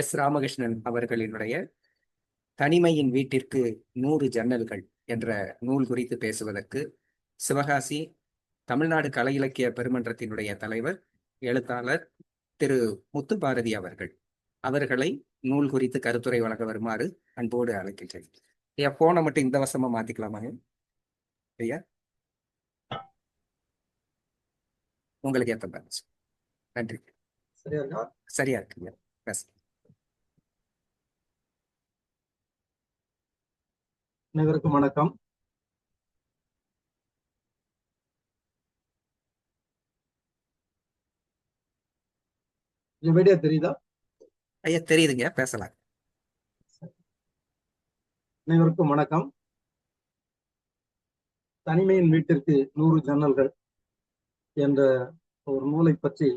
S Ramakrishnan அவர்களினுடைய தனிமையின் வீட்டிற்கு நூறு ஜன்னல்கள் என்ற நூல் குறித்து பேசுவதற்கு சிவகாசி தமிழ்நாடு கலை இலக்கிய பெருமன்றத்தினுடைய தலைவர் எழுத்தாளர் திரு முத்துப்பாரதி அவர்கள். அவர்களை நூல் குறித்து கருத்துரை வழங்க வருமாறு அன்போடு அழைக்கின்றேன். ஐயா போனை மட்டும் இந்த வசமா மாத்திக்கலாமாங்க ஐயா? உங்களுக்கு ஏத்த பேலன்ஸ் நன்றி. சரியா இருக்கா? சரியா இருக்குங்க பேச அனைவருக்கும் வணக்கம். வீடியோ தெரியுதா? ஐயா தெரியுதுங்க. பேசலாம். அனைவருக்கும் வணக்கம். தனிமையின் வீட்டிற்கு நூறு ஜன்னல்கள் என்ற ஒரு நூலை பற்றி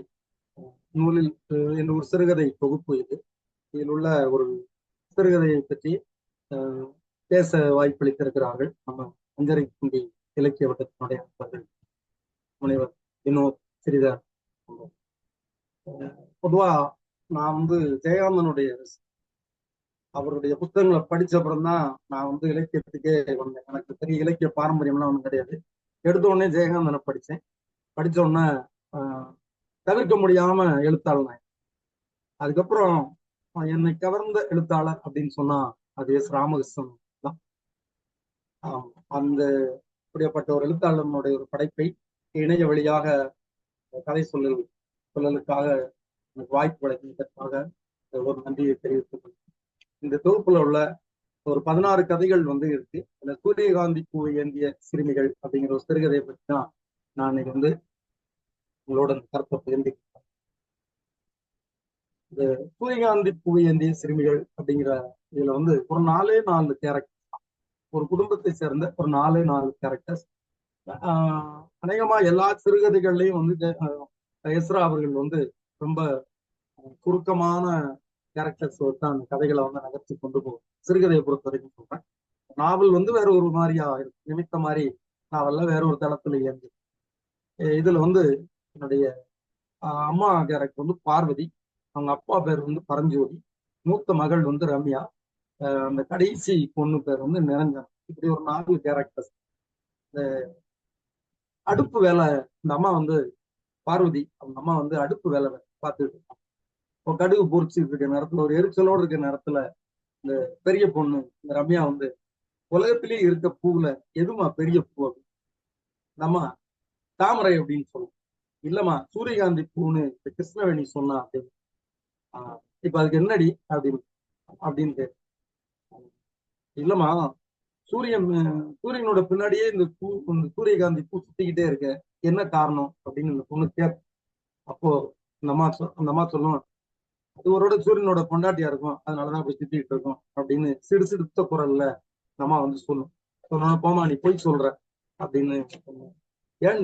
நூலில் என்ற ஒரு சிறுகதை தொகுப்பு இது. இதில் உள்ள ஒரு சிறுகதையை பற்றி பேச வாய்ப்பளித்திருக்கிறார்கள் நம்ம அஞ்சரை குண்டி இலக்கிய வட்டத்தினுடைய நண்பர்கள் முனைவர் வினோத் சிறிதர் பொதுவா நான் வந்து ஜெயகாந்தனுடைய அவருடைய புத்தகங்களை படிச்ச அப்புறம் தான் நான் வந்து இலக்கியத்துக்கே வந்தேன். எனக்கு பெரிய இலக்கிய பாரம்பரியம்லாம் ஒன்றும் கிடையாது. எடுத்த உடனே ஜெயகாந்தனை படித்தேன் படிச்ச உடனே தவிர்க்க முடியாம எழுத்தாளர் நான் அதுக்கப்புறம் என்னை கவர்ந்த எழுத்தாளர் அப்படின்னு சொன்னா அது எஸ் ராமகிருஷ்ணன். அந்த இப்படியாப்பட்ட ஒரு எழுத்தாளனுடைய ஒரு படைப்பை இணைய வழியாக கதை சொல்லல் சொல்லலுக்காக எனக்கு வாய்ப்பு வழங்கியதற்காக ஒரு நன்றியை தெரிவித்துக் கொள்கிறேன். இந்த தொகுப்புல உள்ள ஒரு பதினாறு கதைகள் வந்து இருக்கு இந்த சூரியகாந்தி பூ ஏந்திய சிறுமிகள் அப்படிங்கிற ஒரு சிறுகதையை பற்றி தான் நான் இன்னைக்கு வந்து உங்களோட கருத்தை பகிர்ந்துக்கிறேன் இந்த சூரியகாந்தி பூ ஏந்திய சிறுமிகள் அப்படிங்கிற இதுல வந்து ஒரு நாலே நாலு கேரக்டர் ஒரு குடும்பத்தை சேர்ந்த ஒரு நாலே நாலு கேரக்டர்ஸ் அநேகமா எல்லா சிறுகதைகள்லையும் வந்து எஸ்ரா அவர்கள் வந்து ரொம்ப குறுக்கமான கேரக்டர்ஸ் தான் அந்த கதைகளை வந்து நகர்த்தி கொண்டு போகும். சிறுகதையை பொறுத்த வரைக்கும் சொல்றேன். நாவல் வந்து வேற ஒரு மாதிரியா இருக்கும் நிமித்த மாதிரி நாவல்ல வேற ஒரு தளத்துல இயங்கு இதுல வந்து என்னுடைய அம்மா கேரக்டர் வந்து பார்வதி. அவங்க அப்பா பேர் வந்து பரஞ்சோதி. மூத்த மகள் வந்து ரம்யா. அந்த கடைசி பொண்ணு பேர் வந்து நிரஞ்சன். இப்படி ஒரு நாலு கேரக்டர்ஸ் இந்த அடுப்பு வேலை இந்த அம்மா வந்து பார்வதி. அவங்க அம்மா வந்து அடுப்பு வேலை பார்த்துட்டு இப்போ கடுகு பொறிச்சிட்டு இருக்க நேரத்துல ஒரு எரிச்சலோடு இருக்க நேரத்துல இந்த பெரிய பொண்ணு இந்த ரம்யா வந்து உலகத்திலேயே இருக்க பூவுல எதுமா பெரிய பூ அப்படின்னு நம்ம தாமரை அப்படின்னு சொல்லுவோம். இல்லம்மா சூரியகாந்தி பூன்னு கிருஷ்ணவேணி சொன்னா அப்படின்னு. ஆஹ் இப்ப அதுக்கு என்னடி அப்படின்னு அப்படின்னு கேட்டு இல்லம்மா சூரியன் சூரியனோட பின்னாடியே இந்த பூ இந்த சூரியகாந்தி பூ சுத்திக்கிட்டே இருக்க என்ன காரணம் அப்படின்னு இந்த பொண்ணு கேட்கும் அப்போ இந்த அம்மா சொ- அந்த அம்மா சொல்லும் அது சூரியனோட பொண்டாட்டியா இருக்கும் அதனாலதான் அப்படி சுத்திக்கிட்டு இருக்கும் அப்படின்னு சிடு சிடுத்த குரல்ல இந்த அம்மா வந்து சொல்லும். சொன்னோன்னு போமா நீ போய் சொல்ற அப்படின்னு ஏன்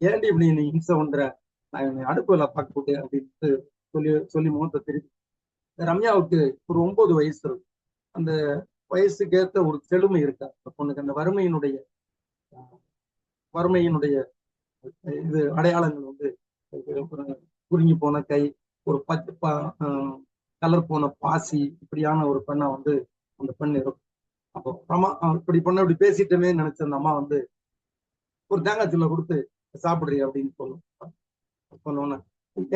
ஏன்டி இப்படி நீ ஹிம்சை பண்ற? நான் என்னை அடுப்புல பார்க்க போட்டு அப்படின்ட்டு சொல்லி சொல்லி முகத்தை திருப்பி ரம்யாவுக்கு ஒரு ஒன்பது வயசு இருக்கும் அந்த வயசுக்கேத்த ஒரு செழுமை இருக்கா? அந்த பொண்ணுக்கு அந்த வறுமையினுடைய வறுமையினுடைய இது அடையாளங்கள் வந்து குறிஞ்சி குறுங்கி போன கை ஒரு பச்சை கலர் போன பாசி இப்படியான ஒரு பெண்ணா வந்து அந்த பெண் இருக்கும். அப்போ அம்மா இப்படி பொண்ணை இப்படி பேசிட்டோமே நினைச்ச அந்த அம்மா வந்து ஒரு தேங்காய் சில்ல கொடுத்து சாப்பிடுறீ அப்படின்னு சொல்லும். சொன்னோன்னே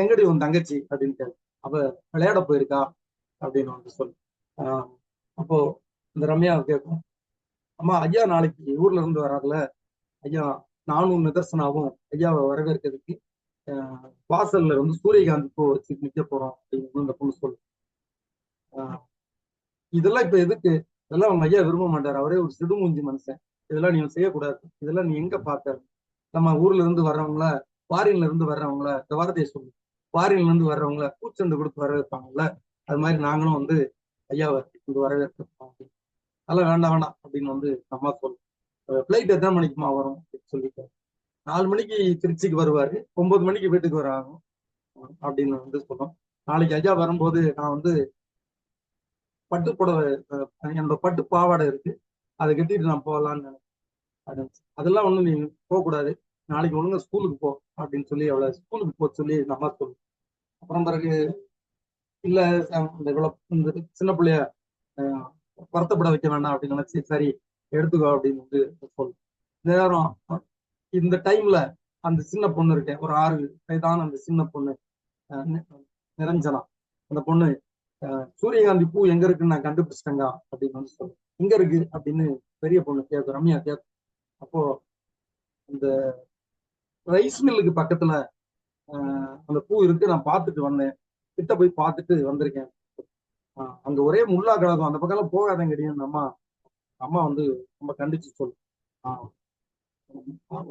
எங்கடி உன் தங்கச்சி? அப்படின்னு அவ விளையாட போயிருக்கா அப்படின்னு வந்து சொல்லு. அப்போ இந்த ரம்யா கேட்கும் அம்மா ஐயா நாளைக்கு ஊர்ல இருந்து வராதுல ஐயா நானும் நிதர்சனாவும் ஐயாவை வரவேற்கிறதுக்கு வாசல்ல வந்து சூரியகாந்தி பூ வச்சு நிக்க போறோம் அப்படின்னு அந்த பொண்ணு சொல்லு இதெல்லாம் இப்ப எதுக்கு? இதெல்லாம் அவங்க ஐயா விரும்ப மாட்டார். அவரே ஒரு சிடுமூஞ்சி மனுஷன். இதெல்லாம் நீ செய்யக்கூடாது. இதெல்லாம் நீ எங்க பார்த்த நம்ம ஊர்ல இருந்து வர்றவங்கள ஃபாரின்ல இருந்து வர்றவங்கள இந்த வார்த்தையை சொல்லு. ஃபாரின்ல இருந்து வர்றவங்கள பூச்செண்டு கொடுத்து வரவேற்பாங்கல்ல. அது மாதிரி நாங்களும் வந்து ஐயாவை இங்க வரவேற்கிறோம் அதெல்லாம் வேண்டாம் வேணாம் அப்படின்னு வந்து அம்மா சொல்லும் ஃபிளைட் எத்தனை மணிக்குமா வரும் அப்படின்னு சொல்லிட்டு. நாலு மணிக்கு திருச்சிக்கு வருவாரு ஒன்பது மணிக்கு வீட்டுக்கு வர ஆகும் அப்படின்னு வந்து சொன்னோம் நாளைக்கு ஐயா வரும்போது நான் வந்து பட்டு புடவை என்னோட பட்டு பாவாடை இருக்கு அதை கட்டிட்டு நான் போகலான்னு நினைக்கிறேன். அதெல்லாம் ஒண்ணும் நீ போகக்கூடாது. நாளைக்கு ஒழுங்கா ஸ்கூலுக்கு போ அப்படின்னு சொல்லி அவளை ஸ்கூலுக்கு போக சொல்லி நம்ம சொல்லும் அப்புறம் பிறகு இல்ல இந்த இவ்வளோ இந்த சின்ன பிள்ளைய வருத்தப்பட வைக்க வேண்டாம் அப்படின்னு நினைச்சு சரி எடுத்துக்கோ அப்படின்னு வந்து சொல்லு. நேரம் இந்த டைம்ல அந்த சின்ன பொண்ணு இருக்கேன் ஒரு ஆறு வயதான அந்த சின்ன பொண்ணு நிரஞ்சனா. அந்த பொண்ணு சூரியகாந்தி பூ எங்க இருக்குன்னு நான் கண்டுபிடிச்சிட்டேங்க அப்படின்னு வந்து சொல்லு. எங்க இருக்கு அப்படின்னு பெரிய பொண்ணு கேட்கும் ரம்யா கேட்கும். அப்போ இந்த ரைஸ் மில்லுக்கு பக்கத்துல அந்த பூ இருக்கு நான் பார்த்துட்டு வந்தேன். கிட்ட போய் பார்த்துட்டு வந்திருக்கேன். அங்க ஒரே முல்லா கிடக்கும் அந்த பக்கம் போகாதங்க கிடையாது அம்மா. அம்மா வந்து ரொம்ப கண்டிச்சு சொல்லு. ஆஹ்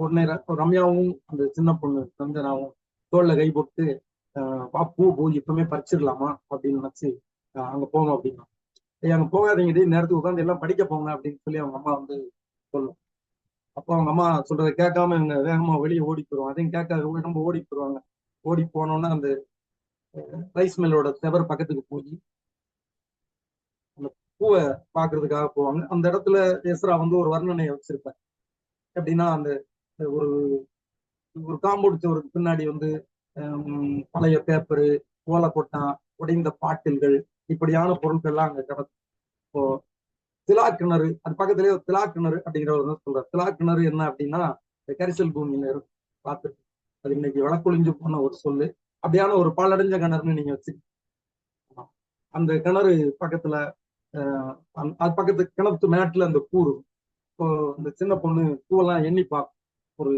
உடனே ரம்யாவும் அந்த சின்ன பொண்ணு ரஞ்சனாவும் தோல்ல கை போட்டு பூ பூ இப்பவுமே பறிச்சிடலாமா? அப்படின்னு நினைச்சு அங்க போங்க அப்படின்னா. ஏய் அங்க போகாதீங்க நேரத்துக்கு உட்காந்து எல்லாம் படிக்க போங்க அப்படின்னு சொல்லி அவங்க அம்மா வந்து சொல்லும் அப்போ அவங்க அம்மா சொல்றதை கேட்காம இவங்க வேகமா வெளியே ஓடி போயிருவாங்க. அதையும் கேட்காத ரொம்ப ஓடி போயிருவாங்க. ஓடி போனோன்னா அந்த ரைஸ் மில்லோட செவர் பக்கத்துக்கு போய் பூவை பாக்குறதுக்காக போவாங்க. அந்த இடத்துல எஸ்ரா வந்து ஒரு வர்ணனையை வச்சிருப்பார். எப்படின்னா அந்த ஒரு ஒரு காம்பவுண்ட் சுவருக்கு பின்னாடி வந்து பழைய பேப்பரு ஓலைக்கொட்டான் உடைந்த பாட்டில்கள் இப்படியான பொருட்கள் எல்லாம் அங்க கிடக்கும் இப்போ திலா கிணறு அது பக்கத்துலயே ஒரு திலா கிணறு அப்படிங்கிறவர் ஒரு சொல்றாரு. திலா கிணறு என்ன அப்படின்னா இந்த கரிசல் பூமியில இருக்கும் பார்த்துட்டு அது இன்னைக்கு விளக்கொழிஞ்சு போன ஒரு சொல்லு. அப்படியான ஒரு பாலடைஞ்ச கிணறுன்னு நீங்க வச்சு அந்த கிணறு பக்கத்துல அது பக்கத்து கிணத்து மேட்டில் அந்த பூ இருக்கும். இப்போ இந்த சின்ன பொண்ணு பூவெல்லாம் எண்ணி பார்க்கும் ஒரு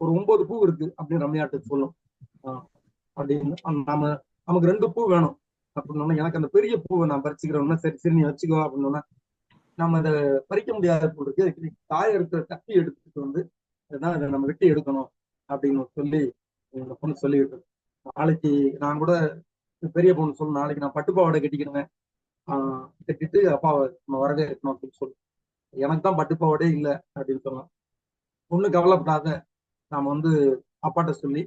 ஒரு ஒன்பது பூ இருக்கு அப்படின்னு ரம்யாட்ட சொல்லும். அப்படின்னு. நாம நமக்கு ரெண்டு பூ வேணும் அப்படின்னு எனக்கு அந்த பெரிய பூவை நான் பறிச்சுக்கிறோம்னா சரி சரி நீ வச்சுக்கோ அப்படின்னா நம்ம அதை பறிக்க முடியாத பூ இருக்கு. காய இருக்கிற தப்பி எடுத்துட்டு வந்து அதான் அதை நம்ம வெட்டி எடுக்கணும் அப்படின்னு சொல்லி இந்த பொண்ணு சொல்லிவிட்டு நாளைக்கு நான் கூட பெரிய பொண்ணு சொல்லணும் நாளைக்கு நான் பட்டுப்பாவோட கட்டிக்கிடுவேன். திட்டிட்டு அப்பா அப்பாவை நம்ம வரவே இருக்கணும் அப்படின்னு சொல்லி. எனக்கு தான் பட்டுப்பாவோடே இல்லை அப்படின்னு சொல்லலாம் ஒன்றும் கவலைப்படாத. நாம் வந்து அப்பாட்ட சொல்லி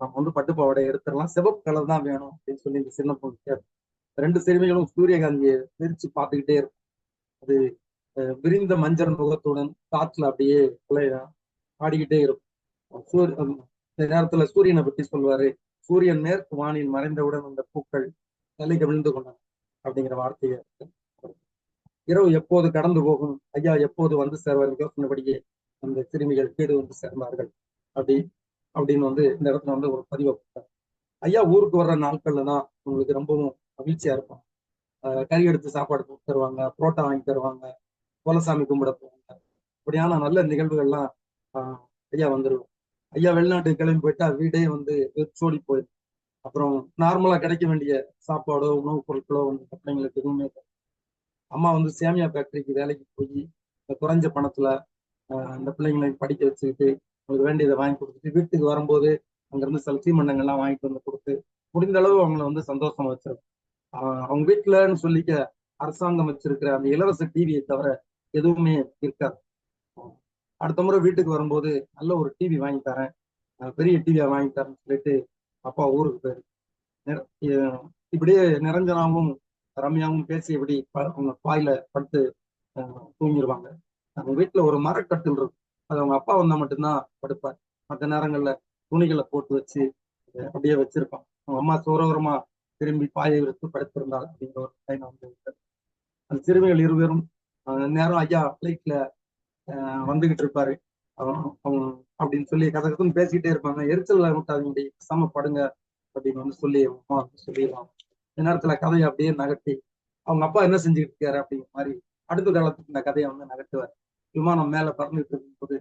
நம்ம வந்து பட்டுப்பாவோட எடுத்துடலாம். சிவப்பு கலர் தான் வேணும் அப்படின்னு சொல்லி இந்த சின்ன பொண்ணு கேட்கும் ரெண்டு சிறுமிகளும் சூரியகாந்தியை விரிச்சு பார்த்துக்கிட்டே இருக்கும். அது விரிந்த மஞ்சள் முகத்துடன் காற்றுல அப்படியே ஆடிக்கிட்டே இருக்கும். சூரிய நேரத்துல சூரியனை பத்தி சொல்வாரு சூரியன் மேற்கு வானில் மறைந்தவுடன் அந்த பூக்கள் தலை கவிழ்ந்து கொண்டாங்க அப்படிங்கிற வார்த்தையை இரவு எப்போது கடந்து போகும்? ஐயா எப்போது வந்து சேர்வார்? சொன்னபடியே அந்த சிறுமிகள் வீடு வந்து சேர்ந்தார்கள். அப்படி அப்படின்னு வந்து இந்த இடத்துல வந்து ஒரு பதிவை கொடுத்தார். ஐயா ஊருக்கு வர்ற நாட்கள்ல தான் உங்களுக்கு ரொம்பவும் மகிழ்ச்சியா இருக்கும். கறி எடுத்து சாப்பாடு கொடுத்து தருவாங்க புரோட்டா வாங்கி தருவாங்க கோலசாமி கும்பிட போவாங்க. இப்படியான நல்ல நிகழ்வுகள்லாம் ஆஹ் ஐயா வந்துருவோம் ஐயா வெளிநாட்டுக்கு கிளம்பி போயிட்டா வீடே வந்து சோடி போயிடும். அப்புறம் நார்மலா கிடைக்க வேண்டிய சாப்பாடோ உணவுப் பொருட்களோ வந்து பிள்ளைங்களுக்கு எதுவுமே அம்மா வந்து சேமியா ஃபேக்டரிக்கு வேலைக்கு போய் இந்த குறைஞ்ச பணத்துல அந்த பிள்ளைங்களை படிக்க வச்சுக்கிட்டு அவங்களுக்கு வேண்டியதை வாங்கி கொடுத்துட்டு வீட்டுக்கு வரும்போது அங்கிருந்து சில தீமண்டங்கள்லாம் வாங்கிட்டு வந்து கொடுத்து முடிந்த அளவு அவங்கள வந்து சந்தோஷமா வச்சது அவங்க வீட்டுலன்னு சொல்லிக்க அரசாங்கம் வச்சிருக்கிற அந்த இலவச டிவியை தவிர எதுவுமே இருக்காது. அடுத்த முறை வீட்டுக்கு வரும்போது நல்ல ஒரு டிவி வாங்கி தரேன் பெரிய டிவியா வாங்கி தரேன்னு சொல்லிட்டு அப்பா ஊருக்கு போயிரு. இப்படியே நிரஞ்சனாவும் ரம்யாவும் பேசி இப்படி ப- அவங்க பாயில படுத்து தூங்கிடுவாங்க அவங்க வீட்டுல ஒரு மரக்கட்டில் இருக்கும். அது அவங்க அப்பா வந்தா மட்டும்தான் படுப்பார். மற்ற நேரங்கள்ல துணிகளை போட்டு வச்சு அப்படியே வச்சிருப்பான். அவங்க அம்மா சோரோரமா திரும்பி பாயை விரித்து படுத்திருந்தாள் அப்படிங்கிற ஒரு டைம் வந்து அந்த சிறுமிகள் இருவரும் நேரம் ஐயா ஃபிளைட்ல வந்துகிட்டு இருப்பாரு. அப்படின்னு சொல்லி கதை பேசிக்கிட்டே இருப்பாங்க. எரிச்சல் விட்டாதீங்க பேசாம படுங்க அப்படின்னு வந்து சொல்லி அம்மா வந்து சொல்லிடுவாங்க. இந்த நேரத்துல கதையை அப்படியே நகர்த்தி அவங்க அப்பா என்ன செஞ்சுக்கிட்டு இருக்காரு அப்படிங்கிற மாதிரி அடுத்த காலத்துக்கு இந்த கதையை வந்து நகர்த்துவார். விமானம் மேல பறந்துட்டு இருக்கும்போது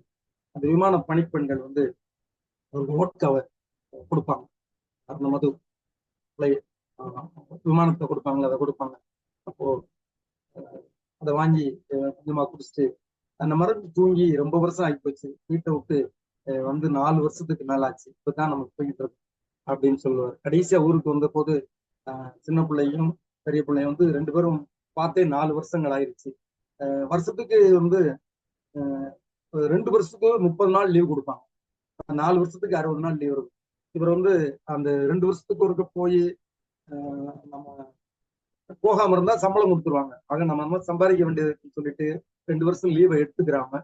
அந்த விமான பணிப்பெண்கள் வந்து ஒரு ஓட்காவை கொடுப்பாங்க. அந்த மது விமானத்தை கொடுப்பாங்க அதை கொடுப்பாங்க. அப்போ அதை வாங்கி கொஞ்சமா குடிச்சிட்டு அந்த மருந்து தூங்கி ரொம்ப வருஷம் ஆகி போச்சு. வீட்டை விட்டு வந்து நாலு வருஷத்துக்கு மேல ஆச்சு இப்பதான் நமக்கு போயிட்டு இருக்கோம் அப்படின்னு சொல்லுவார். கடைசியா ஊருக்கு வந்த போது சின்ன பிள்ளையும் பெரிய பிள்ளையும் வந்து ரெண்டு பேரும் பார்த்தே நாலு வருஷங்கள் ஆயிருச்சு. வருஷத்துக்கு வந்து ரெண்டு வருஷத்துக்கு முப்பது நாள் லீவ் கொடுப்பாங்க. நாலு வருஷத்துக்கு அறுபது நாள் லீவ் இருக்கும். இவர் வந்து அந்த ரெண்டு வருஷத்துக்கு ஒருக்க போய் நம்ம போகாம இருந்தா சம்பளம் கொடுத்துருவாங்க. ஆக நம்ம நம்ம சம்பாதிக்க வேண்டியதுன்னு சொல்லிட்டு ரெண்டு வருஷம் லீவை எடுத்துக்கிறாம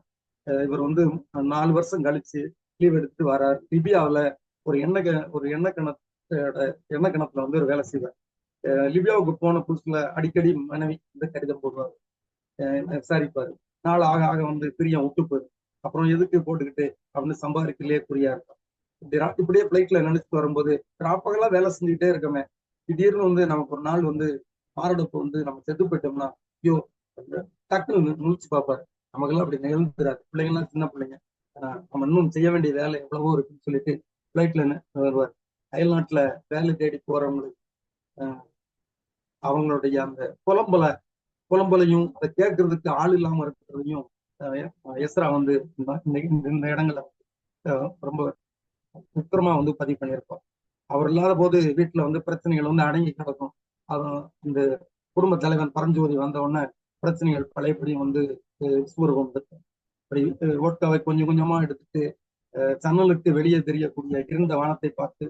இவர் வந்து நாலு வருஷம் கழிச்சு லீவ் எடுத்து வரார். லிபியாவில் ஒரு எண்ணெய் ஒரு எண்ணெய் கிணத்தோட எண்ணெய் கிணத்துல வந்து ஒரு வேலை செய்வார். லிபியாவுக்கு போன புதுசுல அடிக்கடி மனைவி வந்து கடிதம் போடுவார். விசாரிப்பாரு. நாள் ஆக ஆக வந்து பிரியம் விட்டுப்பாரு அப்புறம் எதுக்கு போட்டுக்கிட்டு அப்படின்னு சம்பாதிக்கலையே குறியா இருக்கும். இப்படி இப்படியே பிளைட்ல நினைச்சிட்டு வரும்போது ராப்பகலா வேலை செஞ்சுக்கிட்டே இருக்கமே. திடீர்னு வந்து நமக்கு ஒரு நாள் வந்து மாரடைப்பு வந்து நம்ம செத்து போயிட்டோம்னா ஐயோ டக்குன்னு முழிச்சு பார்ப்பாரு. நமக்கெல்லாம் அப்படி நிகழ்ந்துறாரு பிள்ளைங்கள்லாம் சின்ன பிள்ளைங்க. நம்ம இன்னும் செய்ய வேண்டிய வேலை எவ்வளவோ இருக்குன்னு சொல்லிட்டு ஃப்ளைட்ல வருவார். அயல்நாட்டுல வேலை தேடி போறவங்களுக்கு அவங்களுடைய அந்த புலம்பல புலம்பலையும் அதை கேட்கறதுக்கு ஆள் இல்லாம இருக்கிறதையும் எஸ்ரா வந்து இந்த- இந்த இடங்கள்ல ரொம்ப உக்கிரமா வந்து பதிவு பண்ணியிருப்பார். அவர் இல்லாத போது வீட்டுல வந்து பிரச்சனைகள் வந்து அடங்கி கிடக்கும். அது இந்த குடும்ப தலைவன் பரஞ்சோதி வந்த உடனே பிரச்சனைகள் பழையபடியும் வந்து சூரகம் அப்படி அஹ் கொஞ்சம் கொஞ்சமா எடுத்துட்டு சன்னலுக்கு வெளியே தெரியக்கூடிய இருந்த வானத்தை பார்த்து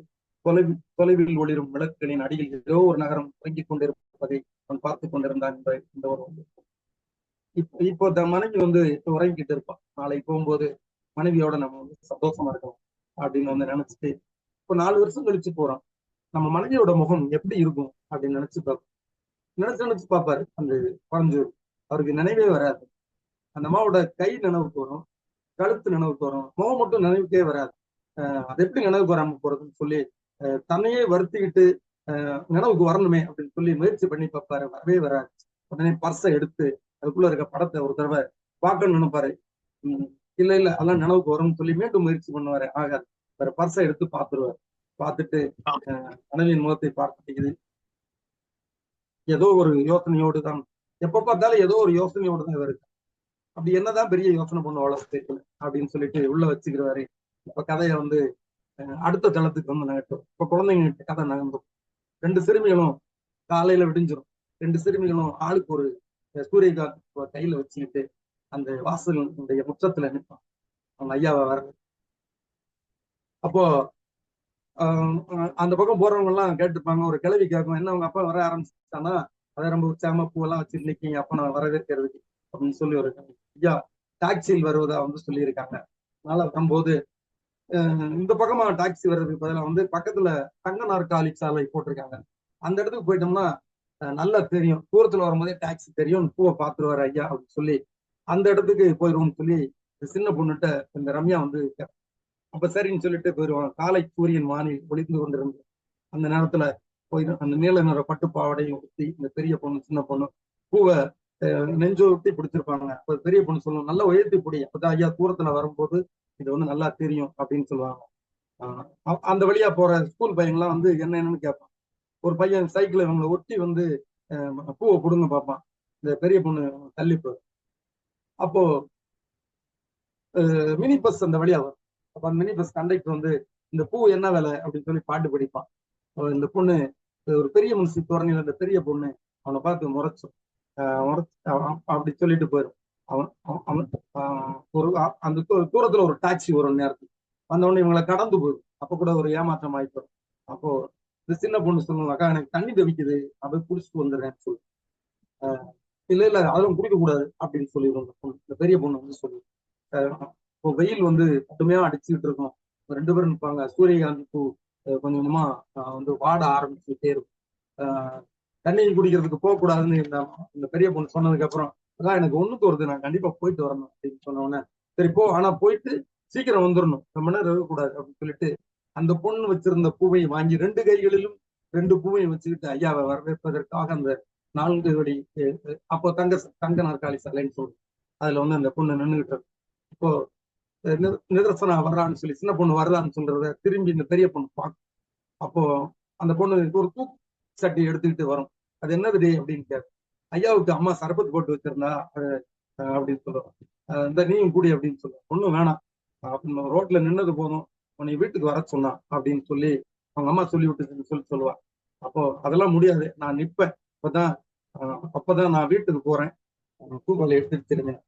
தொலைவி தொலைவில் ஒளிரும் விளக்குகளின் அடியில் ஏதோ ஒரு நகரம் தங்கிக் கொண்டிருப்பதை அவன் பார்த்து கொண்டிருந்தான் என்ற இந்த ஒரு இப்போ இப்போ இந்த மனைவி வந்து இப்போ உறங்கிட்டு இருப்பான். நாளைக்கு போகும்போது மனைவியோட நம்ம வந்து சந்தோஷமா இருக்கணும் அப்படின்னு வந்து நினைச்சிட்டு இப்போ நாலு வருஷம் கழிச்சு போறோம் நம்ம மனைவியோட முகம் எப்படி இருக்கும்? அப்படின்னு நினைச்சு பார்ப்போம் நினைச்சு நினைச்சு பார்ப்பாரு அந்த பரஞ்சோர் அவருக்கு நினைவே வராது. அந்த அம்மாவோட கை நினைவுக்கு வரும் கழுத்து நினைவுக்கு வரும் முகம் மட்டும் நினைவுக்கே வராது. அது எப்படி நினைவுக்கு வராம போறதுன்னு சொல்லி அஹ் தன்னையே வருத்திக்கிட்டு அஹ் நினைவுக்கு வரணுமே அப்படின்னு சொல்லி முயற்சி பண்ணி பார்ப்பாரு வரவே வராது. உடனே பர்ஸை எடுத்து அதுக்குள்ள இருக்க படத்தை ஒரு தடவை பார்க்கணும்னு நினைப்பாரு. உம் இல்ல இல்ல அதெல்லாம் நினைவுக்கு வரும்னு சொல்லி மீண்டும் முயற்சி பண்ணுவாரு. ஆகாது. வேற பர்ஸை எடுத்து பார்த்துருவாரு. பார்த்துட்டு மனைவியின் முகத்தை பார்த்துட்டு ஏதோ ஒரு யோசனையோடு தான் எப்ப பார்த்தாலும் ஏதோ ஒரு யோசனையோடு தான் இவருக்கு அப்படி என்னதான் பெரிய யோசனை பண்ணுவோம் தெரியல அப்படின்னு சொல்லிட்டு உள்ள வச்சுக்கிறாரு. இப்ப கதையை வந்து அடுத்த தளத்துக்கு வந்து நகட்டும் இப்ப குழந்தைங்க கதை நகர்ந்தோம். ரெண்டு சிறுமிகளும் காலையில விடிஞ்சிடும் ரெண்டு சிறுமிகளும் ஆளுக்கு ஒரு சூரியகா சூரியகாந்த் கையில வச்சுக்கிட்டு அந்த வாசலுடைய முற்றத்துல நிற்பான் அவங்க ஐயாவை வர அப்போ அந்த பக்கம் போறவங்க எல்லாம் கேட்டுப்பாங்க ஒரு கிளவி கேட்கும். என்ன உங்க அப்பா வர ஆரம்பிச்சுட்டானா? அதை ரொம்ப உச்சாம பூவெல்லாம் வச்சுட்டு நிக்கீங்க அப்ப நான் வரவேற்கிறதுக்கு அப்படின்னு சொல்லி ஒரு ஐயா டாக்ஸியில் வருவதா வந்து சொல்லியிருக்காங்க. அதனால வரும்போது இந்த பக்கமா டாக்ஸி வர்றதுக்கு பதிலாக வந்து பக்கத்துல தங்க நாற்காலி சாலை போட்டிருக்காங்க. அந்த இடத்துக்கு போயிட்டோம்னா நல்லா தெரியும். தூரத்துல வரும்போதே டாக்ஸி தெரியும் பூவை பார்த்துருவாரு ஐயா அப்படின்னு சொல்லி அந்த இடத்துக்கு போயிடுவோம்னு சொல்லி சின்ன பொண்ணுகிட்ட இந்த ரம்யா வந்து அப்ப சரின்னு சொல்லிட்டு போயிடுவாங்க காலை சூரியன் வானில் ஒளிந்து கொண்டிருந்து அந்த நேரத்துல போய் அந்த நீல நிற பட்டு பாவாடையும் ஊத்தி இந்த பெரிய பொண்ணு சின்ன பொண்ணு பூவை நெஞ்சு ஊட்டி பிடிச்சிருப்பாங்க. அப்ப பெரிய பொண்ணு சொல்லுவோம் நல்லா உயர்த்தி பிடி. அப்பதான் ஐயா தூரத்துல வரும்போது இது வந்து நல்லா தெரியும் அப்படின்னு சொல்லுவாங்க. ஆஹ் அந்த வழியா போற ஸ்கூல் பையன்லாம் வந்து என்ன என்னன்னு கேட்பான் ஒரு பையன் சைக்கிள் இவங்களை ஒட்டி வந்து பூவை பிடுங்க பார்ப்பான். இந்த பெரிய பொண்ணு தள்ளி அப்போ மினி பஸ் அந்த வழியா வரும். அப்ப அந்த மினி பஸ் கண்டக்டர் வந்து இந்த பூ என்ன வேலை? அப்படின்னு சொல்லி பாட்டு படிப்பான். இந்த பொண்ணு ஒரு பெரிய மனுஷி தோரணையில் இந்த பெரிய பொண்ணு அவனை பார்த்து முறைச்சோம் ஆஹ் அப்படி சொல்லிட்டு போயிடும். அவன் அவன் ஆஹ் ஒரு அந்த தூரத்துல ஒரு டாக்ஸி வரும் நேரத்துக்கு. வந்த உடனே இவங்களை கடந்து போயிடும். அப்ப கூட ஒரு ஏமாற்றம் ஆயிப்போம் அப்போ இந்த சின்ன பொண்ணு சொல்லுவாங்க அக்கா எனக்கு தண்ணி தவிக்குது. நான் போய் குடிச்சிட்டு வந்துடுறேன் சொல்லு. ஆஹ் இல்ல இல்ல அதெல்லாம் குடிக்க கூடாது அப்படின்னு சொல்லிடுவோம் இந்த பொண்ணு. இந்த பெரிய பொண்ணு வந்து சொல்லி இப்போ வெயில் வந்து கடுமையா அடிச்சுக்கிட்டு இருக்கும். ரெண்டு பேரும் நிற்பாங்க சூரியகாந்தி பூ கொஞ்சம் கொஞ்சமா வந்து வாட ஆரம்பிச்சுக்கிட்டே இருக்கும். ஆஹ் தண்ணி குடிக்கிறதுக்கு போக கூடாதுன்னு இந்த இந்த பெரிய பொண்ணு சொன்னதுக்கு அப்புறம் அதான் எனக்கு ஒண்ணுக்கு வருது. நான் கண்டிப்பா போயிட்டு வரணும் அப்படின்னு சொன்ன உடனே சரி போ. ஆனா போயிட்டு சீக்கிரம் வந்துடணும் ரொம்ப நேரம் இருக்கக்கூடாது அப்படின்னு சொல்லிட்டு அந்த பொண்ணு வச்சிருந்த பூவை வாங்கி ரெண்டு கைகளிலும் ரெண்டு பூவையும் வச்சுக்கிட்டு ஐயாவை வரவேற்பதற்காக அந்த நான்கு வடி அப்போ தங்க தங்க நாற்காலி சலைன்னு சொல்லுவோம். அதுல வந்து அந்த பொண்ணு நின்றுகிட்டு இருக்கும் இப்போ நிதர்சனா வர்றான்னு சொல்லி சின்ன பொண்ணு வர்றான்னு சொல்றத திரும்பி இந்த பெரிய பொண்ணு பார்க்கும் அப்போ அந்த பொண்ணு ஒரு தூக்கு சட்டி எடுத்துக்கிட்டு வரும். அது என்னது அப்படின்னு கேட்கும். ஐயாவுக்கு அம்மா சரபத்து போட்டு வச்சிருந்தா அது, அப்படின்னு சொல்லுவோம் இந்த நீயும் கூடி அப்படின்னு சொல்லுவோம் ஒண்ணும் வேணாம். அப்படின்னு ரோட்ல நின்னது போதும். உன்னை வீட்டுக்கு வர சொன்னா அப்படின்னு சொல்லி அவங்க அம்மா சொல்லி விட்டுச்சுன்னு சொல்லி சொல்லுவா. அப்போ அதெல்லாம் முடியாது. நான் நிப்பேன். அப்பதான் அப்பதான் நான் வீட்டுக்கு போறேன். தூக்கலை எடுத்துட்டு திரும்பினேன்.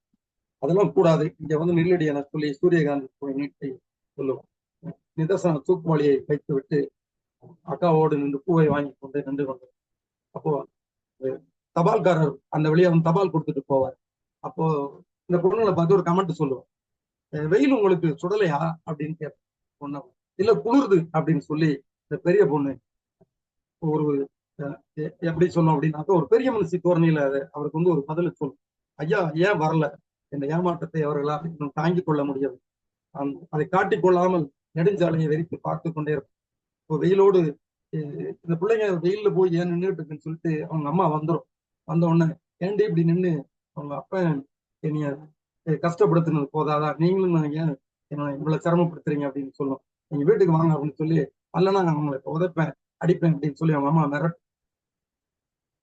அதெல்லாம் கூடாது. இங்க வந்து நில்லடி என சொல்லி சூரியகாந்தி நீட்டை நீட்டி சொல்லுவோம் நிதர்சன தூக்குமொழியை வைத்து விட்டு அக்காவோடு நின்று பூவை வாங்கி கொண்டு நின்று கொண்டு அப்போ தபால்காரர் அந்த வழியை வந்து தபால் கொடுத்துட்டு போவார். அப்போ இந்த பொண்ணுங்களை பார்த்து ஒரு கமெண்ட் சொல்லுவோம் வெயில் உங்களுக்கு சுடலையா? அப்படின்னு கேட்பேன் பொண்ணு இல்ல குளிருது அப்படின்னு சொல்லி இந்த பெரிய பொண்ணு ஒரு எப்படி சொன்னோம் அப்படின்னாக்கா ஒரு பெரிய மனுஷி தோரணையில அது அவருக்கு வந்து ஒரு பதில் சொல்லும். ஐயா ஏன் வரல? இந்த ஏமாற்றத்தை அவர்களால் இன்னும் தாங்கிக் கொள்ள முடியாது அதை காட்டிக் கொள்ளாமல் நெடுஞ்சாலையை வெறித்து பார்த்து கொண்டே இருக்கும் இப்போ வெயிலோடு இந்த பிள்ளைங்க வெயில்ல போய் ஏன் நின்றுட்டு இருக்குன்னு சொல்லிட்டு அவங்க அம்மா வந்துடும் வந்த உடனே ஏண்டி இப்படி நின்று அவங்க அப்பா என்னைய கஷ்டப்படுத்தினது கஷ்டப்படுத்துனது போதாதா? நீங்களும் நான் ஏன் என்ன இவ்வளவு சிரமப்படுத்துறீங்க அப்படின்னு சொல்லும் நீங்க வீட்டுக்கு வாங்க அப்படின்னு சொல்லி அல்லனா நான் அவங்களை உதைப்பேன் அடிப்பேன் அப்படின்னு சொல்லி அவங்க அம்மா மிரட்டும்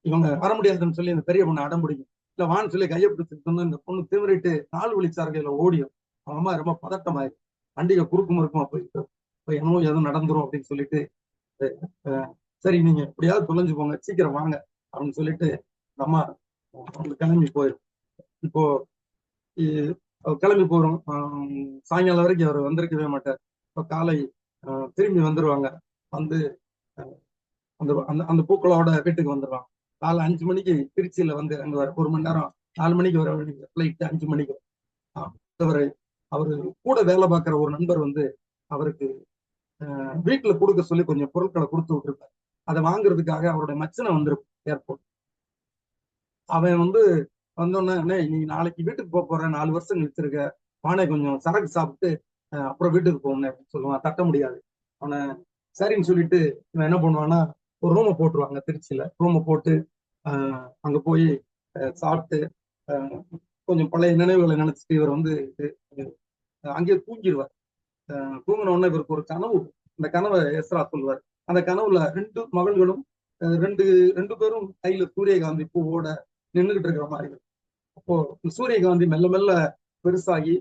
இவங்க வர முடியாதுன்னு சொல்லி இந்த பெரிய பொண்ணை அடம் பிடிக்கும். இல்ல வான்னு சொல்லி கையை பிடிச்சிட்டு வந்து இந்த பொண்ணு திமிரிட்டு நாலு வழிச்சார்கையில ஓடியும் அவங்க அம்மா ரொம்ப பதட்டமாயிரு. வண்டிக குறுக்கு முறுக்குமா போயிட்டு போய் என்னமோ எதுவும் நடந்துரும் அப்படின்னு சொல்லிட்டு சரி நீங்க எப்படியாவது தொலைஞ்சு போங்க சீக்கிரம் வாங்க அப்படின்னு சொல்லிட்டு இந்த அம்மா கிளம்பி போயிடும் இப்போ கிளம்பி போறோம். சாயங்காலம் வரைக்கும் அவர் வந்திருக்கவே மாட்டார். இப்போ காலை திரும்பி வந்துருவாங்க. வந்து அந்த அந்த அந்த பூக்களோட வீட்டுக்கு வந்துடுவாங்க காலை அஞ்சு மணிக்கு திருச்சியில வந்து இறங்குவார் ஒரு மணி நேரம் நாலு மணிக்கு வர வேண்டிய ஃபிளைட் அஞ்சு மணிக்கு. அவர் அவரு கூட வேலை பார்க்குற ஒரு நண்பர் வந்து அவருக்கு வீட்டுல கொடுக்க சொல்லி கொஞ்சம் பொருட்களை கொடுத்து விட்டுருப்பார். அதை வாங்குறதுக்காக அவருடைய மச்சனை வந்திருக்கும் ஏர்போர்ட் அவன் வந்து வந்தோடனே நீ நாளைக்கு வீட்டுக்கு போக போற நாலு வருஷம் கழிச்சிருக்க. வானே கொஞ்சம் சரக்கு சாப்பிட்டு அப்புறம் வீட்டுக்கு போகணும் அப்படின்னு சொல்லுவான். தட்ட முடியாது. அவனை சரின்னு சொல்லிட்டு இவன் என்ன பண்ணுவான்னா ஒரு ரூமை போட்டுருவாங்க திருச்சியில. ரூமை போட்டு அங்க போய் சாப்பிட்டு கொஞ்சம் பழைய நினைவுகளை நினைச்சிட்டு இவர் வந்து அங்கேயே தூங்கிடுவார் தூங்கின உடனே இவருக்கு ஒரு கனவு அந்த கனவை எஸ்ரா சொல்வார் அந்த கனவுல ரெண்டு மகள்களும் ரெண்டு ரெண்டு பேரும் கையில சூரியகாந்தி பூவோட நின்றுகிட்டு இருக்கிற மாதிரி. அப்போ சூரியகாந்தி மெல்ல மெல்ல பெருசாகி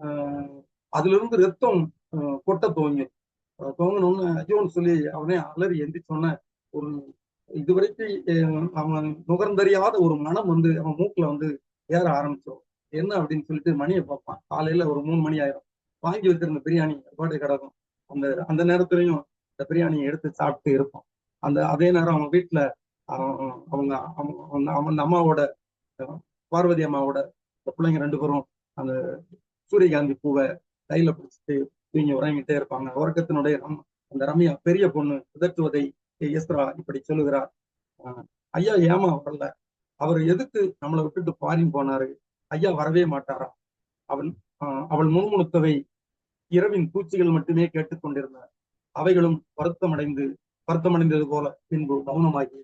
ஆஹ் அதுல இருந்து ரத்தம் கொட்ட துவங்கும் துவங்கணும்னு துவங்கினோன்னு ஐயோன்னு சொல்லி அவனே அலறி எந்திரிச்சோன்ன ஒரு இதுவரைக்கும் அவன் நுகர்ந்தறியாத ஒரு மனம் வந்து அவன் மூக்குல வந்து ஏற ஆரம்பிச்சோம் என்ன அப்படின்னு சொல்லிட்டு மணியை பார்ப்பான். காலையில ஒரு மூணு மணி ஆயிரும். வாங்கி வச்சிருந்த பிரியாணி பாட்டு கிடக்கும். அந்த அந்த நேரத்துலயும் அந்த பிரியாணியை எடுத்து சாப்பிட்டு இருப்போம் அந்த அதே நேரம் அவன் வீட்டுல அவங்க அவங்க அவன் அந்த அம்மாவோட பார்வதி அம்மாவோட இந்த பிள்ளைங்க ரெண்டு பேரும் அந்த சூரியகாந்தி பூவை கையில பிடிச்சிட்டு தூங்கி உறங்கிட்டே இருப்பாங்க. உறக்கத்தினுடைய ரம்- அந்த ரம்யா பெரிய பொண்ணு உதட்டுவதை எஸ்ரா இப்படி சொல்லுகிறார். ஐயா ஏமா வரல. அவர் எதுக்கு நம்மளை விட்டுட்டு பாரின் போனாரு? ஐயா வரவே மாட்டாரா? அவள் அவள் முணுமுணுத்தவை இரவின் பூச்சிகள் மட்டுமே கேட்டுக்கொண்டிருந்தார் அவைகளும் வருத்தமடைந்து வருத்தமடைந்தது போல பின்பு மௌனமாகி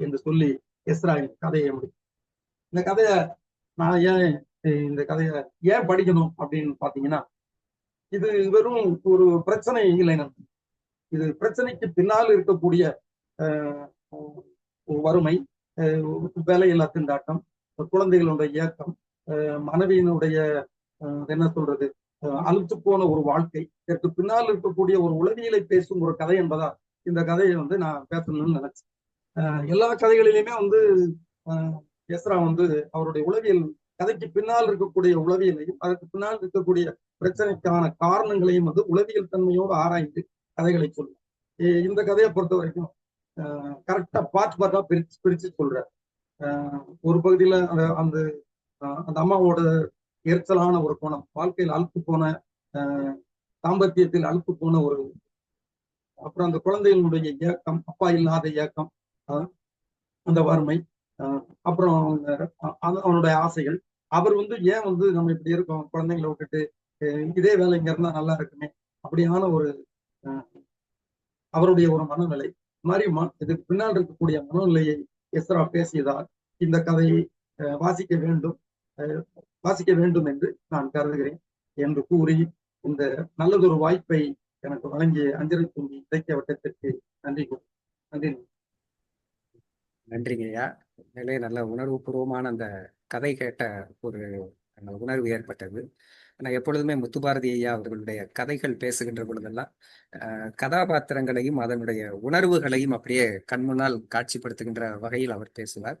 என்று சொல்லி எஸ்ராயின் கதையை முடிக்கும் இந்த கதைய நான் ஏன் இந்த கதையை ஏன் படிக்கணும் அப்படின்னு பாத்தீங்கன்னா இது வெறும் ஒரு பிரச்சனை இல்லை நண்பன். இது பிரச்சனைக்கு பின்னால் இருக்கக்கூடிய வறுமை வேலையில்லா திண்டாட்டம் குழந்தைகளுடைய இயக்கம் மனைவியினுடைய என்ன சொல்றது அழுத்து போன ஒரு வாழ்க்கை இதற்கு பின்னால் இருக்கக்கூடிய ஒரு உளவியலை பேசும் ஒரு கதை என்பதா இந்த கதையை வந்து நான் பேசணும்னு நினைச்சேன். எல்லா கதைகளிலுமே வந்து எஸ்ரா வந்து அவருடைய உளவியல் கதைக்கு பின்னால் இருக்கக்கூடிய உளவியலையும் அதற்கு பின்னால் இருக்கக்கூடிய பிரச்சனைக்கான காரணங்களையும் வந்து உளவியல் தன்மையோடு ஆராய்ந்து கதைகளை சொல்லும் இந்த கதையை பொறுத்த வரைக்கும் கரெக்டா பார்ட் பார்ட்டா பிரிச்சு பிரிச்சு சொல்ற ஒரு பகுதியில அந்த அந்த அந்த அம்மாவோட எரிச்சலான ஒரு கோணம் வாழ்க்கையில் அழுத்து போன தாம்பத்தியத்தில் அழுத்து போன ஒரு அப்புறம் அந்த குழந்தைகளுடைய இயக்கம் அப்பா இல்லாத இயக்கம் அந்த வறுமை அப்புறம் அவங்க- அவனுடைய ஆசைகள். அவர் வந்து ஏன் வந்து நம்ம இப்படி இருக்கோம் குழந்தைங்களை விட்டுட்டு இதே வேலை இங்க இருந்தா நல்லா இருக்குமே அப்படியான ஒரு அவருடைய ஒரு மனநிலை. மாதிரி ம- இதுக்கு பின்னால் இருக்கக்கூடிய மனநிலையை எஸ்ரா பேசியதால் இந்த கதையை வாசிக்க வேண்டும் வாசிக்க வேண்டும் என்று நான் கருதுகிறேன் என்று கூறி இந்த நல்லதொரு வாய்ப்பை எனக்கு வழங்கிய அஞ்சலி தும்பி இலக்கிய வட்டத்திற்கு நன்றி நன்றி. நன்றிங்க ஐயா. உண்மையிலே நல்ல உணர்வுபூர்வமான அந்த கதை கேட்ட ஒரு உணர்வு ஏற்பட்டது. நான் எப்பொழுதுமே முத்துபாரதி ஐயா அவர்களுடைய கதைகள் பேசுகின்ற பொழுதெல்லாம் கதாபாத்திரங்களையும் அதனுடைய உணர்வுகளையும் அப்படியே கண்முன்னால் காட்சிப்படுத்துகின்ற வகையில் அவர் பேசுவார்.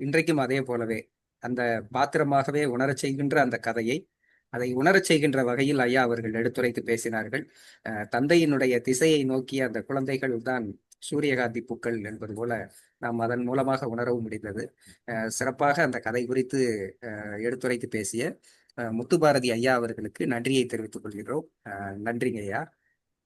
இன்றைக்கும் அதே போலவே அந்த பாத்திரமாகவே உணரச் செய்கின்ற அந்த கதையை அதை உணரச் செய்கின்ற வகையில் ஐயா அவர்கள் எடுத்துரைத்து பேசினார்கள். தந்தையினுடைய திசையை நோக்கிய அந்த குழந்தைகள் தான் சூரியகாந்தி பூக்கள் என்பது போல நாம் அதன் மூலமாக உணரவும் முடிந்தது. சிறப்பாக அந்த கதை குறித்து எடுத்துரைத்து பேசிய முத்துபாரதி ஐயா அவர்களுக்கு நன்றியை தெரிவித்துக் கொள்கிறோம். அஹ் நன்றிங்க ஐயா